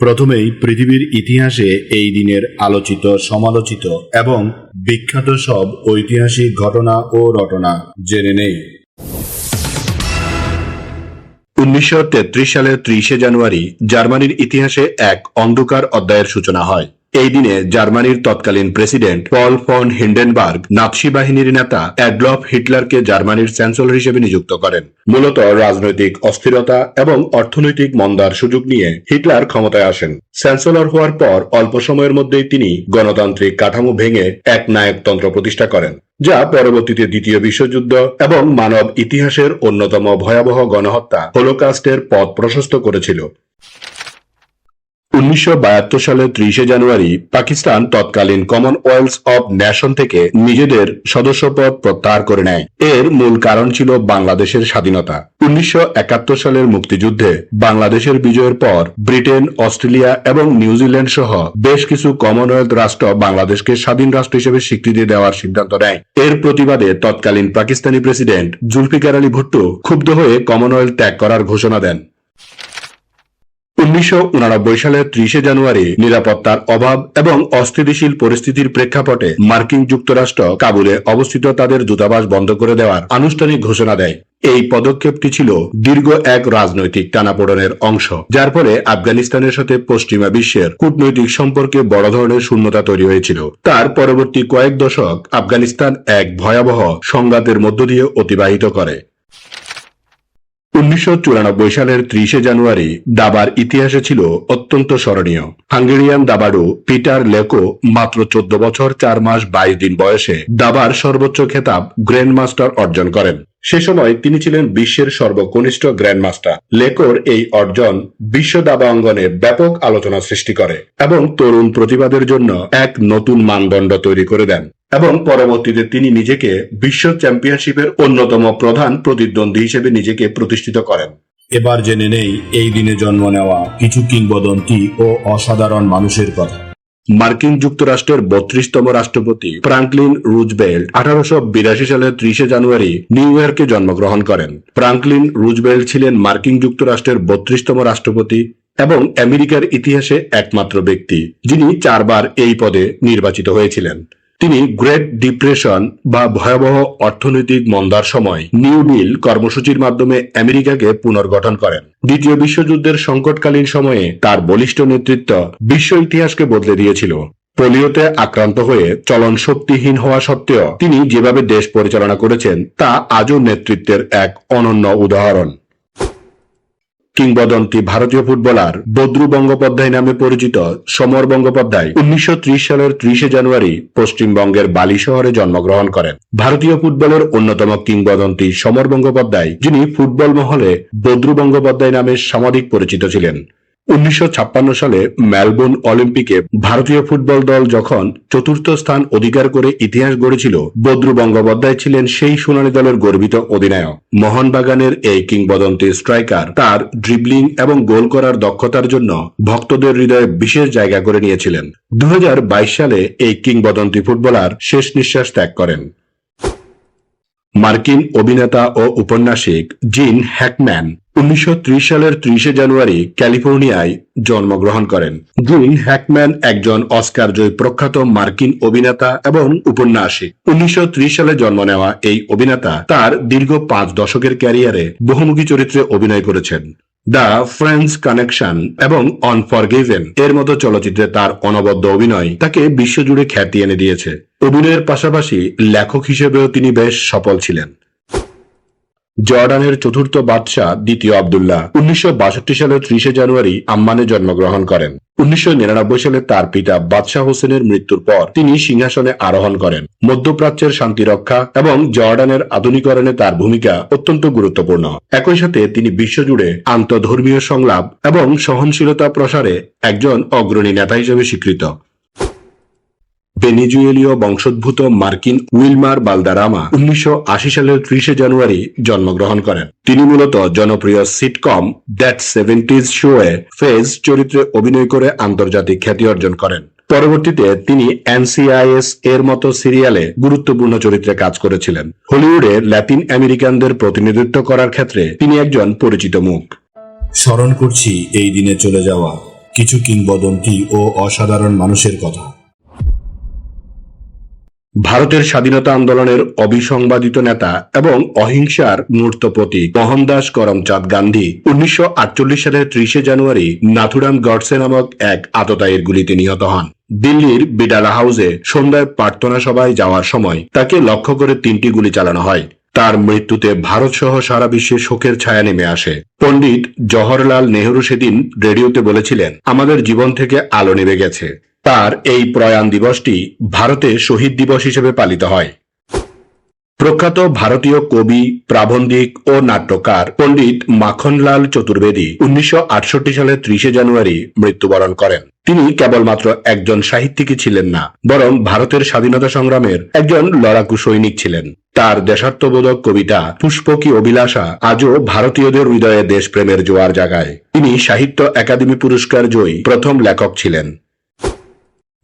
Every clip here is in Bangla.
প্রথমেই পৃথিবীর ইতিহাসে এই দিনের আলোচিত, সমালোচিত এবং বিখ্যাত সব ঐতিহাসিক ঘটনা ও রটনা জেনে নেই। উনিশশো তেত্রিশ সালের ত্রিশে জানুয়ারি জার্মানির ইতিহাসে এক অন্ধকার অধ্যায়ের সূচনা হয়। এই দিনে জার্মানির তৎকালীন প্রেসিডেন্ট পল ফন হিন্ডেনবার্গ নাৎসি বাহিনীর নেতা অ্যাডলফ হিটলারকে জার্মানির চ্যান্সেলর হিসেবে নিযুক্ত করেন। মূলত রাজনৈতিক অস্থিরতা এবং অর্থনৈতিক মন্দার সুযোগ নিয়ে হিটলার ক্ষমতায় আসেন। চ্যান্সেলর হওয়ার পর অল্প সময়ের মধ্যেই তিনি গণতান্ত্রিক কাঠামো ভেঙে এক নায়কতন্ত্র প্রতিষ্ঠা করেন, যা পরবর্তীতে দ্বিতীয় বিশ্বযুদ্ধ এবং মানব ইতিহাসের অন্যতম ভয়াবহ গণহত্যা হোলোকাস্টের পথ প্রশস্ত করেছিল। উনিশশো সালের ত্রিশে জানুয়ারি পাকিস্তান তৎকালীন কমনওয়েলথ অব ন্যাশন থেকে নিজেদের সদস্যপদ প্রত্যাহার করে নেয়। এর মূল কারণ ছিল বাংলাদেশের স্বাধীনতা। উনিশশো একাত্তর সালের মুক্তিযুদ্ধে বাংলাদেশের বিজয়ের পর ব্রিটেন, অস্ট্রেলিয়া এবং নিউজিল্যান্ড সহ বেশ কিছু কমনওয়েলথ রাষ্ট্র বাংলাদেশকে স্বাধীন রাষ্ট্র হিসেবে স্বীকৃতি দেওয়ার সিদ্ধান্ত নেয়। এর প্রতিবাদে তৎকালীন পাকিস্তানি প্রেসিডেন্ট জুলফিকার আলী ভুট্টো ক্ষুব্ধ হয়ে কমনওয়েলথ ত্যাগ করার ঘোষণা দেন। উনিশশো সালের ত্রিশে জানুয়ারি নিরাপত্তার অভাব এবং অস্থিতিশীল পরিস্থিতির প্রেক্ষাপটে মার্কিন যুক্তরাষ্ট্র কাবুলে অবস্থিত তাদের দূতাবাস বন্ধ করে দেওয়ার আনুষ্ঠানিক ঘোষণা দেয়। এই পদক্ষেপটি ছিল দীর্ঘ এক রাজনৈতিক টানাপোড়নের অংশ, যার ফলে আফগানিস্তানের সাথে পশ্চিমা বিশ্বের কূটনৈতিক সম্পর্কে বড় ধরনের শূন্যতা তৈরি হয়েছিল। তার পরবর্তী কয়েক দশক আফগানিস্তান এক ভয়াবহ সংঘাতের মধ্য দিয়ে অতিবাহিত করে। উনিশশো চুরানব্বই সালের ত্রিশে জানুয়ারি দাবার ইতিহাসে ছিল অত্যন্ত স্মরণীয়। হাঙ্গেরিয়ান দাবাড়ু পিটার লেকো মাত্র চোদ্দ বছর, চার মাস, বাইশ দিন বয়সে দাবার সর্বোচ্চ খেতাব গ্র্যান্ড মাস্টার অর্জন করেন। সে সময় তিনি ছিলেন বিশ্বের সর্বকনিষ্ঠ গ্র্যান্ড মাস্টার লেকোর এই অর্জন বিশ্ব দাবা অঙ্গনে ব্যাপক আলোচনা সৃষ্টি করে এবং তরুণ প্রতিবাদের জন্য এক নতুন মানদণ্ড তৈরি করে দেন এবং পরবর্তীতে তিনি নিজেকে বিশ্ব চ্যাম্পিয়নশিপের অন্যতম প্রধান প্রতিদ্বন্দ্বী হিসেবে নিজেকে প্রতিষ্ঠিত করেন। এবার জেনে নেই এই দিনে জন্ম নেওয়া কিছু কিংবদন্তি ও অসাধারণ মানুষের কথা। মার্কিন যুক্তরাষ্ট্রের বত্রিশতম রাষ্ট্রপতি ফ্রাঙ্কলিন রুজবেল্ট আঠারোশো বিরাশি সালের ত্রিশে জানুয়ারি নিউ ইয়র্কে জন্মগ্রহণ করেন। ফ্রাঙ্কলিন রুজবেল্ট ছিলেন মার্কিন যুক্তরাষ্ট্রের বত্রিশতম রাষ্ট্রপতি এবং আমেরিকার ইতিহাসে একমাত্র ব্যক্তি, যিনি চারবার এই পদে নির্বাচিত হয়েছিলেন। তিনি গ্রেট ডিপ্রেশন বা ভয়াবহ অর্থনৈতিক মন্দার সময় নিউ ডিল কর্মসূচির মাধ্যমে আমেরিকাকে পুনর্গঠন করেন। দ্বিতীয় বিশ্বযুদ্ধের সংকটকালীন সময়ে তার বলিষ্ঠ নেতৃত্ব বিশ্ব ইতিহাসকে বদলে দিয়েছিল। পোলিওতে আক্রান্ত হয়ে চলন শক্তিহীন হওয়া সত্ত্বেও তিনি যেভাবে দেশ পরিচালনা করেছেন, তা আজও নেতৃত্বের এক অনন্য উদাহরণ। কিংবদন্তি ভারতীয় ফুটবলার বদ্রু বঙ্গোপাধ্যায় নামে পরিচিত সমর বঙ্গোপাধ্যায় উনিশশো ত্রিশ সালের ত্রিশে জানুয়ারি পশ্চিমবঙ্গের বালি শহরে জন্মগ্রহণ করেন। ভারতীয় ফুটবলের অন্যতম কিংবদন্তি সমর বঙ্গোপাধ্যায়, যিনি ফুটবল মহলে বদ্রু বঙ্গোপাধ্যায় নামে সামাজিক পরিচিত ছিলেন। উনিশশো ছাপ্পান্ন সালে মেলবোর্ন অলিম্পিকে ভারতীয় ফুটবল দল যখন চতুর্থ স্থান অধিকার করে ইতিহাস গড়েছিল, বদ্রু বঙ্গোপাধ্যায় ছিলেন সেই সোনালী দলের গর্বিত অধিনায়ক। মোহনবাগানের এই কিংবদন্তি স্ট্রাইকার তার ড্রিবলিং এবং গোল করার দক্ষতার জন্য ভক্তদের হৃদয়ে বিশেষ জায়গা করে নিয়েছিলেন। দু হাজার বাইশ সালে এই কিংবদন্তি ফুটবলার শেষ নিঃশ্বাস ত্যাগ করেন। মার্কিন অভিনেতা ও উপন্যাসিক জিন হ্যাকম্যান উনিশশো ত্রিশ সালের ত্রিশে জানুয়ারি ক্যালিফোর্নিয়ায় জন্মগ্রহণ করেন। জিন হ্যাকম্যান একজন অস্কার জয়ী প্রখ্যাত মার্কিন অভিনেতা এবং উপন্যাসিক। উনিশশো ত্রিশ সালে জন্ম নেওয়া এই অভিনেতা তার দীর্ঘ পাঁচ দশকের ক্যারিয়ারে বহুমুখী চরিত্রে অভিনয় করেছেন। দ্য ফ্রেন্ডস কানেকশন এবং অনফরগিভেন এর মতো চলচ্চিত্রে তার অনবদ্য অভিনয় তাকে বিশ্বজুড়ে খ্যাতি এনে দিয়েছে। অভিনয়ের পাশাপাশি লেখক হিসেবেও তিনি বেশ সফল ছিলেন। জর্ডানের চতুর্থ বাদশাহ দ্বিতীয় আবদুল্লাহ। উনিশশো সালের ত্রিশে জানুয়ারি আম্মানে জন্মগ্রহণ করেন। উনিশশো নিরানব্বই সালে তার পিতা বাদশাহ হোসেনের মৃত্যুর পর তিনি সিংহাসনে আরোহণ করেন। মধ্যপ্রাচ্যের শান্তি রক্ষা এবং জর্ডানের আধুনিকরণে তার ভূমিকা অত্যন্ত গুরুত্বপূর্ণ। একই সাথে তিনি বিশ্বজুড়ে আন্তধর্মীয় সংলাপ এবং সহনশীলতা প্রসারে একজন অগ্রণী নেতা হিসেবে স্বীকৃত। ভেনিজুয়েলীয় বংশোদ্ভূত মার্কিন উইলমার বালদারামা উনিশশো আশি সালের ত্রিশে জানুয়ারি জন্মগ্রহণ করেন। তিনি মূলত জনপ্রিয় সিটকম দ্যাট সেভেন্টিজ শোয়ে ফেজ চরিত্রে অভিনয় করে আন্তর্জাতিক খ্যাতি অর্জন করেন। পরবর্তীতে তিনি এনসিআইএস এর মতো সিরিয়ালে গুরুত্বপূর্ণ চরিত্রে কাজ করেছিলেন। হলিউডে ল্যাটিন আমেরিকানদের প্রতিনিধিত্ব করার ক্ষেত্রে তিনি একজন পরিচিত মুখ। স্মরণ করছি এই দিনে চলে যাওয়া কিছু কিংবদন্তি ও অসাধারণ মানুষের কথা। ভারতের স্বাধীনতা আন্দোলনের অবিসংবাদিত নেতা এবং অহিংসার মূর্ত প্রতীক মোহনদাস করমচাঁদ গান্ধী। উনিশশো আটচল্লিশ সালের ত্রিশে জানুয়ারি নাথুরাম গডসে নামক এক আততায়ীর গুলিতে নিহত হন। দিল্লির বিডালা হাউসে সন্ধ্যায় প্রার্থনা সভায় যাওয়ার সময় তাকে লক্ষ্য করে তিনটি গুলি চালানো হয়। তার মৃত্যুতে ভারত সহ সারা বিশ্বে শোকের ছায়া নেমে আসে। পণ্ডিত জওহরলাল নেহরু সেদিন রেডিওতে বলেছিলেন, আমাদের জীবন থেকে আলো নেমে গেছে। তার এই প্রয়াণ দিবসটি ভারতে শহীদ দিবস হিসেবে পালিত হয়। প্রখ্যাত ভারতীয় কবি, প্রাবন্ধিক ও নাট্যকার পণ্ডিত মাখনলাল চতুর্বেদী উনিশশো আটষট্টি সালের ত্রিশে জানুয়ারি মৃত্যুবরণ করেন। তিনি কেবলমাত্র একজন সাহিত্যিকই ছিলেন না, বরং ভারতের স্বাধীনতা সংগ্রামের একজন লড়াকু সৈনিক ছিলেন। তার দেশাত্মবোধক কবিতা পুষ্পকী অভিলাষা আজও ভারতীয়দের হৃদয়ে দেশপ্রেমের জোয়ার জাগায়। তিনি সাহিত্য একাডেমি পুরস্কার জয়ী প্রথম লেখক ছিলেন।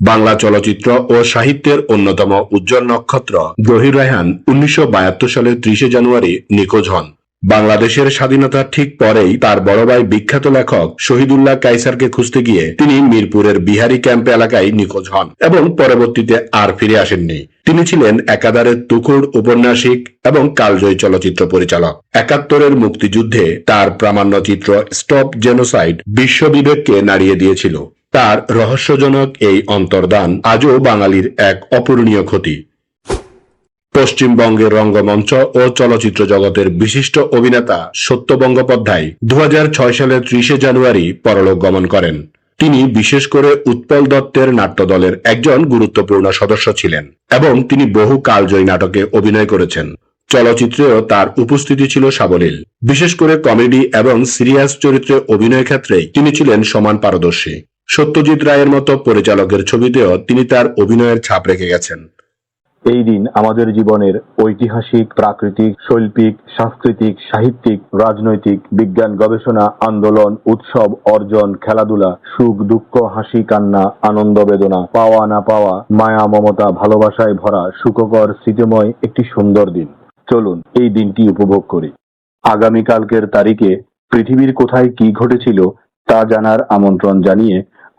বাংলা চলচ্চিত্র ও সাহিত্যের অন্যতম উজ্জ্বল নক্ষত্র। জহির রায়হান উনিশশো বাহাত্তর সালের ত্রিশে জানুয়ারি নিখোঁজ হন। বাংলাদেশের স্বাধীনতার ঠিক পরেই তার বড় ভাই বিখ্যাত লেখক শহীদুল্লাহ কাইসারকে খুঁজতে গিয়ে তিনি মিরপুরের বিহারি ক্যাম্প এলাকায় নিখোঁজ হন এবং পরবর্তীতে আর ফিরে আসেননি। তিনি ছিলেন একাধারে তুখুর উপন্যাসিক এবং কালজয়ী চলচ্চিত্র পরিচালক। একাত্তরের মুক্তিযুদ্ধে তার প্রামাণ্যচিত্র স্টপ জেনোসাইড বিশ্ববিবেককে নাড়িয়ে দিয়েছিল। তার রহস্যজনক এই অন্তর্দান আজও বাঙালির এক অপূরণীয় ক্ষতি। পশ্চিমবঙ্গের রঙ্গমঞ্চ ও চলচ্চিত্র জগতের বিশিষ্ট অভিনেতা সত্য বন্দ্যোপাধ্যায় দু সালের ত্রিশে জানুয়ারি পরলোক গমন করেন। তিনি বিশেষ করে উৎপল দত্তের নাট্যদলের একজন গুরুত্বপূর্ণ সদস্য ছিলেন এবং তিনি বহু কালজয়ী নাটকে অভিনয় করেছেন। চলচ্চিত্রেও তার উপস্থিতি ছিল সাবলীল। বিশেষ করে কমেডি এবং সিরিয়াস চরিত্রে অভিনয় ক্ষেত্রে তিনি ছিলেন সমান পারদর্শী। সত্যজিৎ রায়ের মতো পরিচালকের ছবিতেও তিনি তার অভিনয়ের ছাপ রেখে গেছেন। এই দিন আমাদের জীবনের ঐতিহাসিক, প্রাকৃতিক, শৈল্পিক, সাংস্কৃতিক, সাহিত্যিক, রাজনৈতিক, বিজ্ঞান, গবেষণা, আন্দোলন, উৎসব, অর্জন, খেলাধুলা, সুখ, দুঃখ, হাসি, কান্না, আনন্দ, বেদনা, পাওয়া, না পাওয়া, মায়া, মমতা, ভালোবাসায় ভরা, সুখকর, স্মৃতিময় একটি সুন্দর দিন। চলুন এই দিনটি উপভোগ করি। আগামীকালকের তারিখে পৃথিবীর কোথায় কি ঘটেছিল তা জানার আমন্ত্রণ জানিয়ে